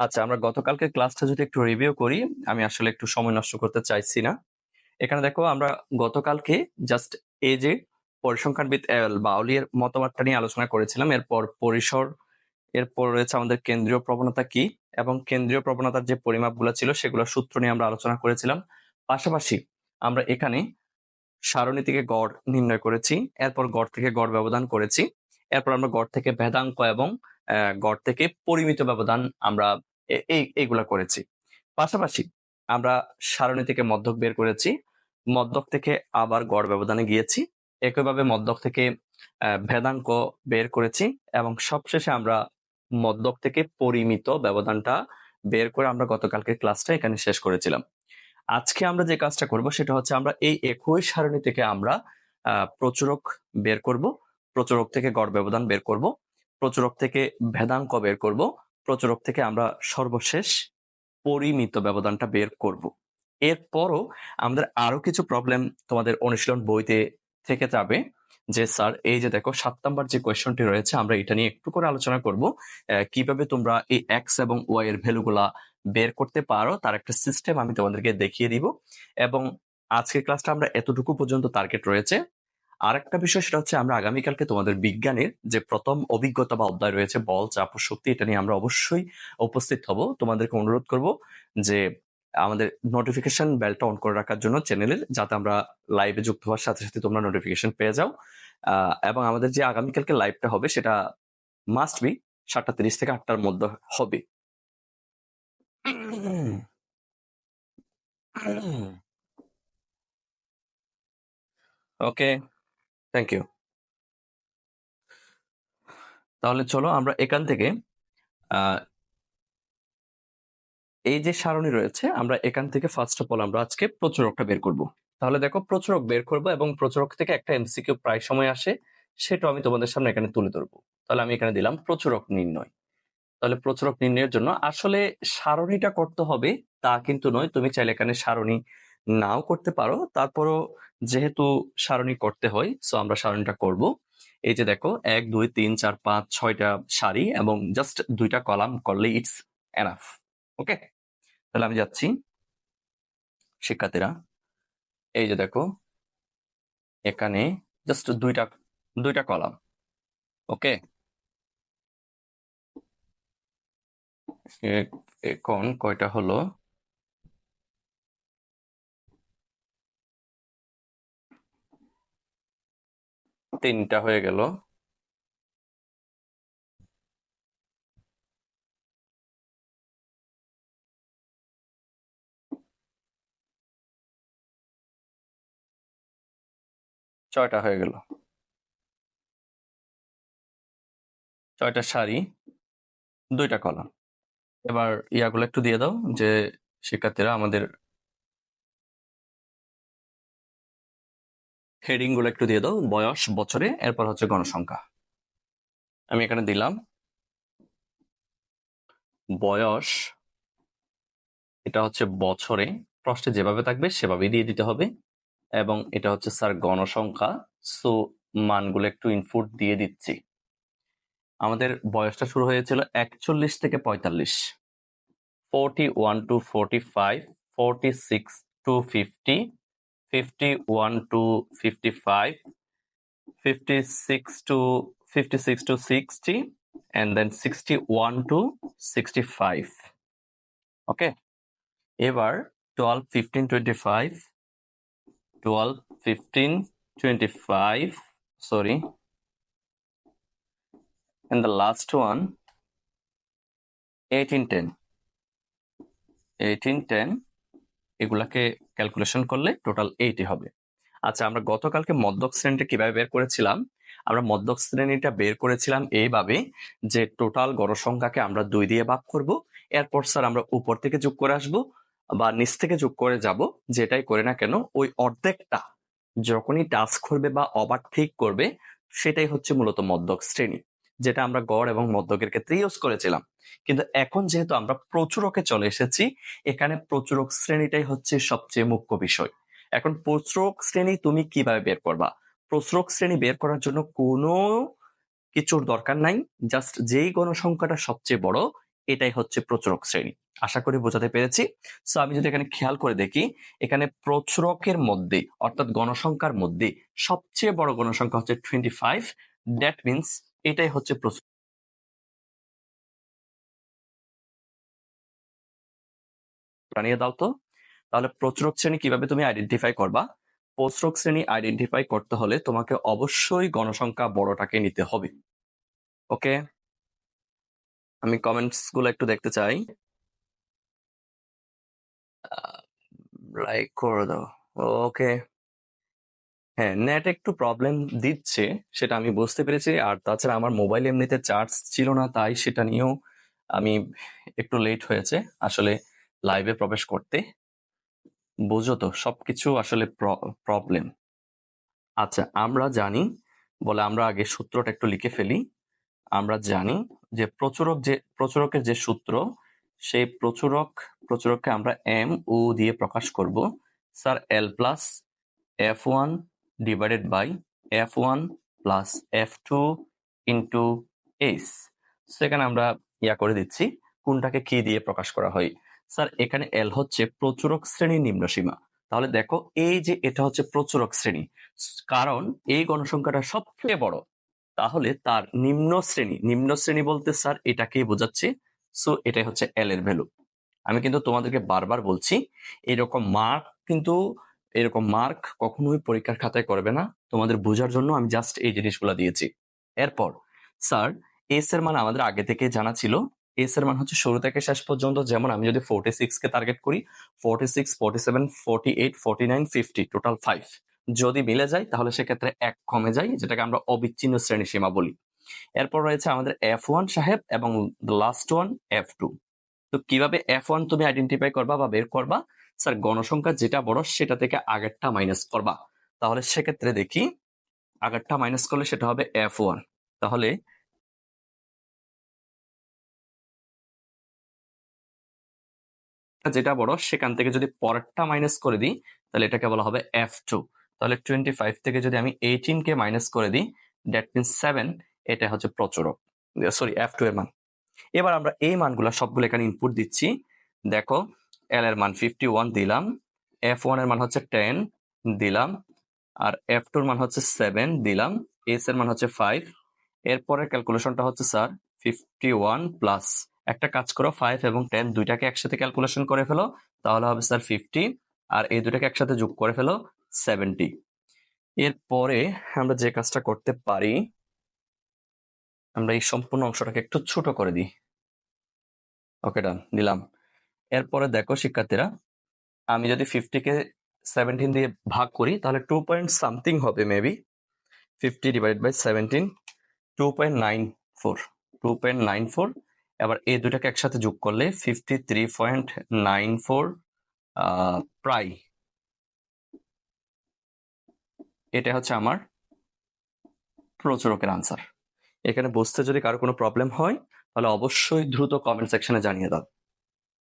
আচ্ছা আমরা গতকালকে ক্লাসটা যদি একটু রিভিউ করি, আমি আসলে একটু সময় নষ্ট করতে চাইছি না। এখানে দেখো, আমরা গতকালকে জাস্ট এই যে পরিসংখ্যানবিদ এল বাউলির মতবাদটা নিয়ে আলোচনা করেছিলাম। এরপর পরিসর, এরপর রয়েছে আমাদের কেন্দ্রীয় প্রবণতা কি এবং কেন্দ্রীয় প্রবণতার যে পরিমাপগুলো ছিল সেগুলো সূত্র নিয়ে আমরা আলোচনা করেছিলাম। পাশাপাশি আমরা এখানে সারণী থেকে গড় নির্ণয় করেছি, এরপর গড় থেকে গড় ব্যবধান করেছি, এরপর আমরা গড় থেকে ভেদাঙ্ক এবং গড় থেকে পরিমিত ব্যবধান আমরা এ- এই, এইগুলা করেছি। পাশাপাশি আমরা সারণী থেকে মধ্যক বের করেছি। মধ্যক থেকে আবার গড় ব্যবধানে গিয়েছি। একইভাবে মধ্যক থেকে ভেদাঙ্ক বের করেছি এবং সবশেষে আমরা মধ্যক থেকে পরিমিত ব্যবধানটা বের করে আমরা গতকালকে ক্লাসটা এখানে শেষ করেছিলাম। আজকে আমরা যে কাজটা করব সেটা হচ্ছে আমরা এই একই সারণী থেকে আমরা প্রচুরক বের করব, প্রচুরক থেকে গড় ব্যবধান বের করব, প্রচুরক থেকে ভেদাঙ্ক বের করব প্রচুরক থেকে আমরা সর্বশেষ পরিমিত ব্যবধানটা বের করব। এরপরও আমাদের আরও কিছু প্রবলেম তোমাদের অনুশীলন বইতে থেকে যাবে যে, স্যার, এই যে দেখো, সাত নাম্বার যে কোয়েশ্চনটি রয়েছে, আমরা এটা নিয়ে একটু করে আলোচনা করব কীভাবে তোমরা এই এক্স এবং ওয়াই এর ভ্যালুগুলা বের করতে পারো, তার একটা সিস্টেম আমি তোমাদেরকে দেখিয়ে দিব এবং আজকের ক্লাসটা আমরা এতটুকু পর্যন্ত টার্গেট রয়েছে। আর একটা বিষয় সেটা হচ্ছে আমরা আগামীকালকে তোমাদের বিজ্ঞানের যে প্রথম অভিজ্ঞতা বা অধ্যায় রয়েছে, বল, চাপ শক্তি, এটা নিয়ে আমরা অবশ্যই উপস্থিত হব। তোমাদেরকে অনুরোধ করব যে আমাদের নোটিফিকেশন বেলটা অন করে রাখার জন্য চ্যানেলের যাতে আমরা লাইভে যুক্ত হওয়ার সাথে সাথে তোমরা নোটিফিকেশন পেয়ে যাও। এবং আমাদের যে আগামীকালকে লাইভটা হবে সেটা মাস্ট বি সাতটা তিরিশ থেকে আটটার মধ্যে হবে। ওকে থ্যাংক ইউ তাহলে চলো আমরা এখান থেকে এই যে সারণী রয়েছে, আমরা এখান থেকে ফার্স্ট অফ অল আমরা আজকে প্রচুরকটা বের করব। তাহলে দেখো প্রচুরক বের করব এবং প্রচুরক থেকে একটা এমসিকিউ প্রায় সময় আসে, সেটা আমি তোমাদের সামনে এখানে তুলে ধরবো। তাহলে আমি এখানে দিলাম প্রচুরক নির্ণয়। তাহলে প্রচুরক নির্ণয়ের জন্য আসলে সারণীটা করতে হবে তা কিন্তু নয়, তুমি চাইলে এখানে সারণী নাও করতে পারো। তারপরও যেহেতু সারণী করতে হয় সো আমরা সারণীটা করব। এই যে দেখো, এক, দুই, তিন, চার, পাঁচ, ছয়টা সারি এবং জাস্ট দুইটা কলাম করলে ইটস এনাফ ওকে তাহলে আমি যাচ্ছি, শিক্ষার্থীরা। এই যে দেখো, এখানে জাস্ট দুইটা দুইটা কলাম ওকে এখন কয়টা হলো? তিনটা হয়ে গেল। ছয়টা হয়ে গেল। ছয়টা সারি, দুইটা কলাম। এবার ইয়াগুলো একটু দিয়ে দাও যে শিক্ষার্থীরা আমাদের হেডিংগুলো একটু দিয়ে দাও বয়স বছরে এরপর হচ্ছে গণসংখ্যা। আমি এখানে দিলাম বয়স এটা হচ্ছে বছরে প্রশ্নে যেভাবে থাকবে সেভাবেই দিয়ে দিতে হবে এবং এটা হচ্ছে স্যার গণসংখ্যা সো মানগুলো একটু ইনপুট দিয়ে দিচ্ছি। আমাদের বয়সটা শুরু হয়েছিল একচল্লিশ থেকে পঁয়তাল্লিশ। Forty one to forty five forty six to fifty fifty one to fifty five fifty six to fifty six to sixty and then 61 to 65 okay এবার 12 15 25 12 15 25 sorry. And the last one 18 10 18 10 এগুলাকে ক্যালকুলেশন করলে total এইটি হবে। আচ্ছা আমরা গতকালকে মধ্যক শ্রেণীটা কীভাবে বের করেছিলাম? আমরা মধ্যক শ্রেণীটা বের করেছিলাম এইভাবে যে টোটাল গণসংখ্যাকে আমরা দুই দিয়ে ভাগ করব, এরপর স্যার আমরা উপর থেকে যোগ করে আসব বা নিচ থেকে যোগ করে যাব, যেটাই করে না কেন, ওই অর্ধেকটা যখনই টাচ করবে বা ওভারটেক করবে, সেটাই হচ্ছে মূলত মধ্যক শ্রেণি। যেটা আমরা গড় এবং মধ্যকের ক্ষেত্রে ইউজ করেছিলাম। কিন্তু এখন যেহেতু আমরা প্রচুরকে চলে এসেছি, এখানে প্রচুরক শ্রেণীটাই হচ্ছে সবচেয়ে মুখ্য বিষয়। এখন প্রচুরক শ্রেণি তুমি কীভাবে বের করবা? প্রচুরক শ্রেণি বের করার জন্য কোনো কিছুর দরকার নাই জাস্ট যেই গণসংখ্যাটা সবচেয়ে বড়, এটাই হচ্ছে প্রচুরক শ্রেণি। আশা করি বোঝাতে পেরেছি। সো আমি যদি এখানে খেয়াল করে দেখি, এখানে প্রচুরকের মধ্যে, অর্থাৎ গণসংখ্যার মধ্যে সবচেয়ে বড় গণসংখ্যা হচ্ছে টোয়েন্টি ফাইভ দ্যাট মিনস এটাই হচ্ছে প্রচুর জানিয়ে দাও তো। তাহলে প্রচুরক শ্রেণি কীভাবে তুমি আইডেন্টিফাই করবা? প্রচুরক শ্রেণি আইডেন্টিফাই করতে হলে তোমাকে অবশ্যই গণসংখ্যা বড়টাকে নিতে হবে। ওকে? আমি কমেন্টসগুলো একটু দেখতে চাই। লাইক করে দাও। ওকে। হ্যাঁ নেট একটু প্রবলেম দিচ্ছে, সেটা আমি বুঝতে পেরেছি। আর তাছাড়া আমার মোবাইল এমনিতে চার্জ ছিল না, তাই সেটা নিয়েও আমি একটু লেট হয়েছে। আসলে লাইভে প্রবেশ করতে বুঝো তো, সবকিছু আসলে প্রবলেম আচ্ছা আমরা জানি, বলে আমরা আগে সূত্রটা একটু লিখে ফেলি। আমরা জানি যে প্রচুরক যে, প্রচুরকের যে সূত্র, সেই প্রচুরক, প্রচুরককে আমরা এম ও দিয়ে প্রকাশ করব। Sir L plus F one by F one plus F two into S সেখানে আমরা ইয়া করে দিচ্ছি, কোনটাকে কি দিয়ে প্রকাশ করা হয়। স্যার, এখানে এল হচ্ছে প্রচুরক শ্রেণির নিম্ন সীমা। তাহলে দেখো, এই যে এটা হচ্ছে প্রচুরক শ্রেণি। কারণ এই গণসংখ্যাটা সবচেয়ে বড়। তাহলে তার নিম্ন শ্রেণি নিম্ন শ্রেণি বলতে স্যার এটাকেই বোঝাচ্ছে। সো এটাই হচ্ছে এল এর ভ্যালু আমি কিন্তু তোমাদেরকে বারবার বলছি, এরকম মার্ক কিন্তু এরকম মার্ক কখনোই পরীক্ষার খাতায় করবে না। তোমাদের বোঝার জন্য আমি জাস্ট এই জিনিসগুলো দিয়েছি। এরপর, স্যার এস এর মান আমাদের আগে থেকে জানা ছিল। এস এর মান হচ্ছে শুরু থেকে শেষ পর্যন্ত যেমন আমি যদি ফোর্টি সিক্স কে টার্গেট করি forty six forty seven forty eight forty nine fifty total five যদি মিলে যায়, তাহলে সেক্ষেত্রে এক কমে যায়, যেটাকে আমরা অবিচ্ছিন্ন শ্রেণি সীমা বলি। এরপর রয়েছে আমাদের এফ ওয়ান সাহেব এবং লাস্ট ওয়ান এফ টু তো কীভাবে এফ ওয়ান তুমি আইডেন্টিফাই করবা বা বের করবা? স্যার, গণসংখ্যা যেটা বড় সেটা থেকে আগেরটা মাইনাস করবা। তাহলে সেক্ষেত্রে দেখি, আগেরটা মাইনাস করলে সেটা হবে এফ ওয়ান তাহলে যেটা বড় সেখান থেকে যদি পরেরটা মাইনাস করে দিই, তাহলে এটাকে বলা হবে এফ টু তাহলে টোয়েন্টি ফাইভ থেকে যদি আমি এইটিন কে মাইনাস করে দিই দ্যাট মিনস সেভেন এটা হচ্ছে প্রচুরক। সরি এফ টু এর মান। এবার আমরা এই মানগুলো সবগুলো এখানে ইনপুট দিচ্ছি। দেখো এল এর মান ফিফটি ওয়ান দিলাম এফ ওয়ানের মান হচ্ছে টেন দিলাম, আর এফ টুর মান হচ্ছে সেভেন দিলাম এস এর মান হচ্ছে ফাইভ এরপরে ক্যালকুলেশনটা হচ্ছে স্যার ফিফটি ওয়ান প্লাস একটা কাজ করো ফাইভ এবং টেন দুইটাকে একসাথে ক্যালকুলেশন করে ফেলো, তাহলে হবে স্যার ফিফটি আর এই দুটাকে একসাথে যোগ করে ফেলো সেভেন্টি এরপরে আমরা যে কাজটা করতে পারি, আমরা এই সম্পূর্ণ অংশটাকে একটু ছোট করে দিই। ওকে ডান দিলাম। এরপরে দেখো শিক্ষার্থীরা, আমি যদি ফিফটিকে সেভেন্টিন দিয়ে ভাগ করি, তাহলে টু পয়েন্ট সামথিং হবে maybe fifty divide by seventeen two point nine four two point nine four এবার এই দুটাকে একসাথে যোগ করলে fifty three point nine four প্রায়। এটা হচ্ছে আমার প্রচুরকের আনসার এখানে বসতে যদি কারও কোনো প্রবলেম হয়, তাহলে অবশ্যই দ্রুত কমেন্ট সেকশনে জানিয়ে দাও।